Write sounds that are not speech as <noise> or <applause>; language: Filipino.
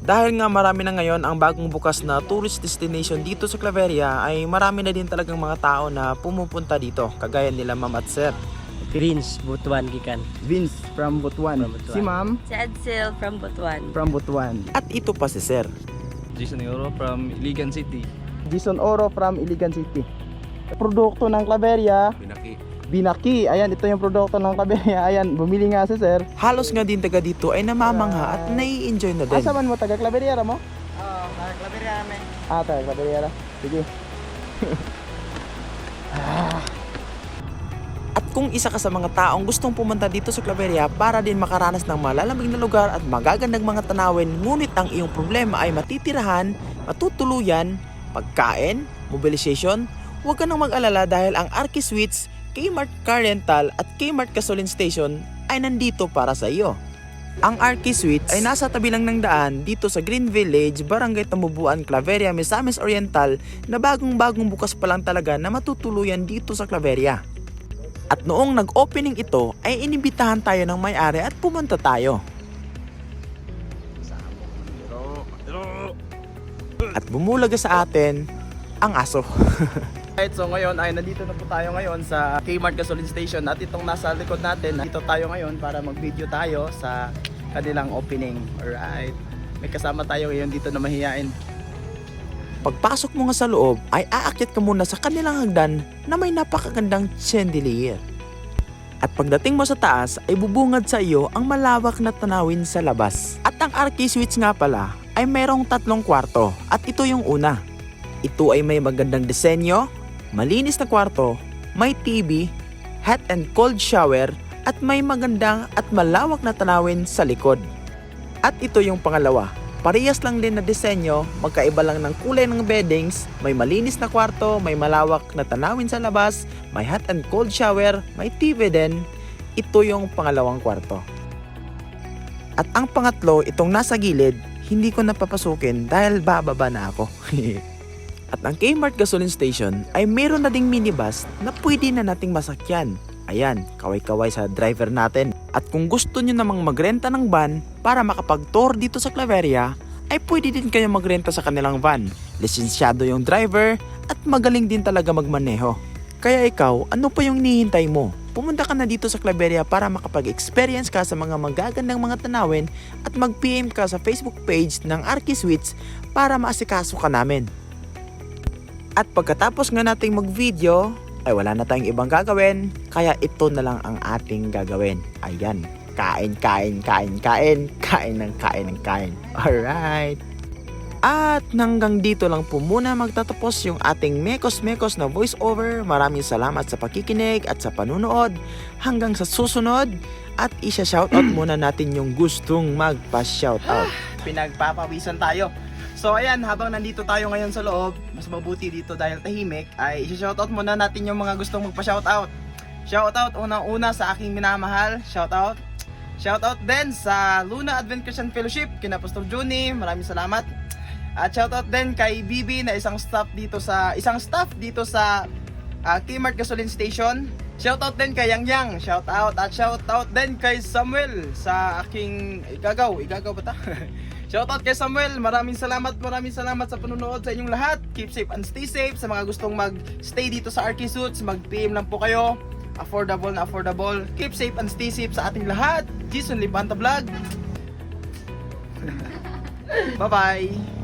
Dahil nga marami na ngayon ang bagong bukas na tourist destination dito sa Claveria ay marami na din talagang mga tao na pumupunta dito kagaya nila ma'am at sir. Prince Butuan gikan. Vince from Butuan. From Butuan. Si Ma'am Si Adsil from Butuan. from Butuan. At ito pa si sir. Jason Euro from Iligan City. Jason Oro from Iligan City. Produkto ng Claveria, Binaki. Ayan, ito yung produkto ng Claveria. <laughs> Ayan, bumili nga si sir. Halos nga din taga dito ay namamangha at nai-enjoy na din. Asa man mo, taga Claveria mo? Oo, oh, Claveria kami. Ah, taga Claveria. Sige. <laughs> At kung isa ka sa mga taong gustong pumunta dito sa Claveria para din makaranas ng malalamig na lugar at magagandang mga tanawin ngunit ang iyong problema ay matitirahan, matutuluyan, pagkain, mobilisation, huwag ka nang mag-alala dahil ang Arky Suites, Kmart Car Rental at Kmart Gasoline Station ay nandito para sa iyo. Ang Arky Suites ay nasa tabi lang ng daan dito sa Green Village, Barangay Tambubuan, Claveria, Misamis Oriental na bagong-bagong bukas pa lang talaga na matutuluyan dito sa Claveria. At noong nag-opening ito ay inibitahan tayo ng may-ari at pumunta tayo. At bumulaga sa atin ang aso. <laughs> Right, so ngayon ay nandito na po tayo ngayon sa Kmart Gasoline Station at itong nasa likod natin, dito tayo ngayon para mag-video tayo sa kanilang opening. Alright. May kasama tayo ngayon dito na mahihain. Pagpasok mo nga sa loob ay aakyat ka muna sa kanilang hagdan na may napakagandang chandelier. At pagdating mo sa taas ay bubungad sa iyo ang malawak na tanawin sa labas. At ang Arky Suites nga pala ay mayroong tatlong kwarto at ito yung una. Ito ay may magandang disenyo, malinis na kwarto, may TV, hot and cold shower at may magandang at malawak na tanawin sa likod. At ito yung pangalawa. Parehas lang din na disenyo, magkaiba lang ng kulay ng beddings, may malinis na kwarto, may malawak na tanawin sa labas, may hot and cold shower, may TV din. Ito yung pangalawang kwarto. At ang pangatlo, itong nasa gilid, hindi ko napapasukin dahil bababa na ako. <laughs> At ang Kmart Gasoline Station ay meron na ding minibus na pwede na nating masakyan. Ayan, kaway-kaway sa driver natin. At kung gusto nyo namang magrenta ng van para makapag-tour dito sa Claveria, ay pwede din kayo magrenta sa kanilang van. Lisensyado yung driver at magaling din talaga magmaneho. Kaya ikaw, ano pa yung nihintay mo? Pumunta ka na dito sa Claveria para makapag-experience ka sa mga magagandang mga tanawin at mag-PM ka sa Facebook page ng Arky Suites para maasikaso ka namin. At pagkatapos nga nating mag-video, ay wala na tayong ibang gagawin, kaya ito na lang ang ating gagawin. Ayan, kain, kain, kain, kain, kain ng kain ng kain. Alright. At hanggang dito lang po muna magtatapos yung ating mekos-mekos na voiceover. Maraming salamat sa pakikinig at sa panunood. Hanggang sa susunod at isa-shoutout muna natin yung gustong magpa-shoutout. Pinagpapawisan tayo. So ayan, habang nandito tayo ngayon sa loob, mas mabuti dito dahil tahimik, ay isi-shoutout muna natin yung mga gustong magpa-shoutout. Shoutout unang-una sa aking minamahal, shoutout. Shoutout din sa Luna Advent Christian Fellowship, kina Pastor Juni, maraming salamat. At shoutout din kay Bibi na isang staff dito sa isang staff dito sa uh, Kmart Gasoline Station. Shoutout din kay Yang Yang, shoutout at shoutout din kay Samuel sa aking igagaw, igagaw ba ta? <laughs> Shoutout kay Samuel, maraming salamat, maraming salamat sa panonood sa inyong lahat. Keep safe and stay safe. Sa mga gustong mag-stay dito sa Arky Suits, mag-PM lang po kayo. Affordable na affordable. Keep safe and stay safe sa ating lahat. Jason Libanta Vlog. <laughs> Bye-bye.